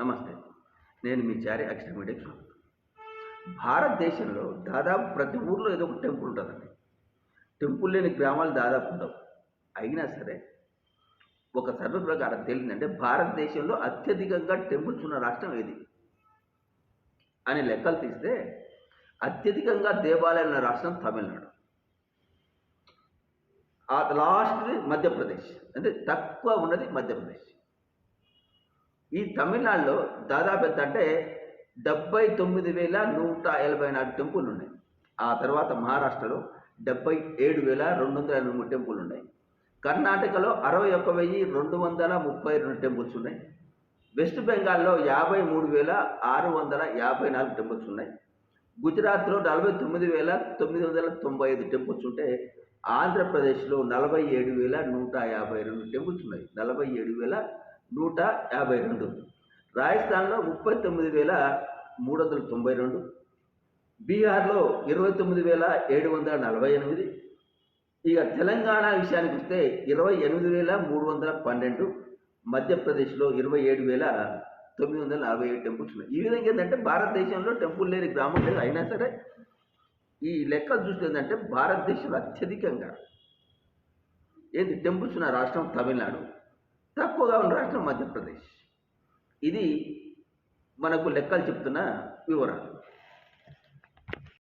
నమస్తే. నేను మీ చారి అక్షర మీడియాకి స్వామి భారతదేశంలో దాదాపు ప్రతి ఊర్లో ఏదో ఒక టెంపుల్ ఉంటుందండి. టెంపుల్ లేని గ్రామాలు దాదాపు ఉండవు. అయినా సరే ఒక సర్వే ప్రకారం తేలిందంటే భారతదేశంలో అత్యధికంగా టెంపుల్స్ ఉన్న రాష్ట్రం ఏది? అని లెక్కలు తీస్తే అత్యధికంగా దేవాలయాలు ఉన్న రాష్ట్రం తమిళనాడు. ఆ లాస్ట్ మధ్యప్రదేశ్. అంటే తక్కువ ఉన్నది మధ్యప్రదేశ్. ఈ తమిళనాడులో దాదాపు ఎంత అంటే డెబ్బై తొమ్మిది వేల నూట ఎనభై నాలుగు టెంపుల్ ఉన్నాయి ఆ తర్వాత మహారాష్ట్రలో డెబ్బై ఏడు వేల రెండు వందల ఎనభై మూడు టెంపుల్ ఉన్నాయి కర్ణాటకలో అరవై ఒక్క వెయ్యి రెండు వందల ముప్పై రెండు టెంపుల్స్ ఉన్నాయి వెస్ట్ బెంగాల్లో యాభై మూడు వేల ఆరు వందల యాభై నాలుగు టెంపుల్స్ ఉన్నాయి గుజరాత్లో నలభై తొమ్మిది వేల తొమ్మిది వందల తొంభై ఐదు టెంపుల్స్ ఉంటే ఆంధ్రప్రదేశ్లో నలభై ఏడు వేల నూట యాభై రెండు టెంపుల్స్ ఉన్నాయి నలభై ఏడు వేల నూట యాభై రెండు. రాజస్థాన్లో ముప్పై తొమ్మిది వేల మూడు వందల తొంభై రెండు. బీహార్లో ఇరవై తొమ్మిది వేల ఏడు వందల నలభై ఎనిమిది. ఇక తెలంగాణ విషయానికి వస్తే ఇరవై ఎనిమిది వేల మూడు వందల పన్నెండు. మధ్యప్రదేశ్లో ఇరవై ఏడు వేల తొమ్మిది వందల నలభై ఏడు టెంపుల్స్ ఉన్నాయి. ఈ విధంగా ఏంటంటే భారతదేశంలో టెంపుల్ లేని గ్రామం లేదు. అయినా సరే ఈ లెక్క చూస్తే ఏంటంటే భారతదేశంలో అత్యధికంగా ఏంది టెంపుల్స్ ఉన్న రాష్ట్రం తమిళనాడు. తక్కువగా ఉన్న రాష్ట్రం మధ్యప్రదేశ్. ఇది మనకు లెక్కలు చెప్తున్న వివరాలు.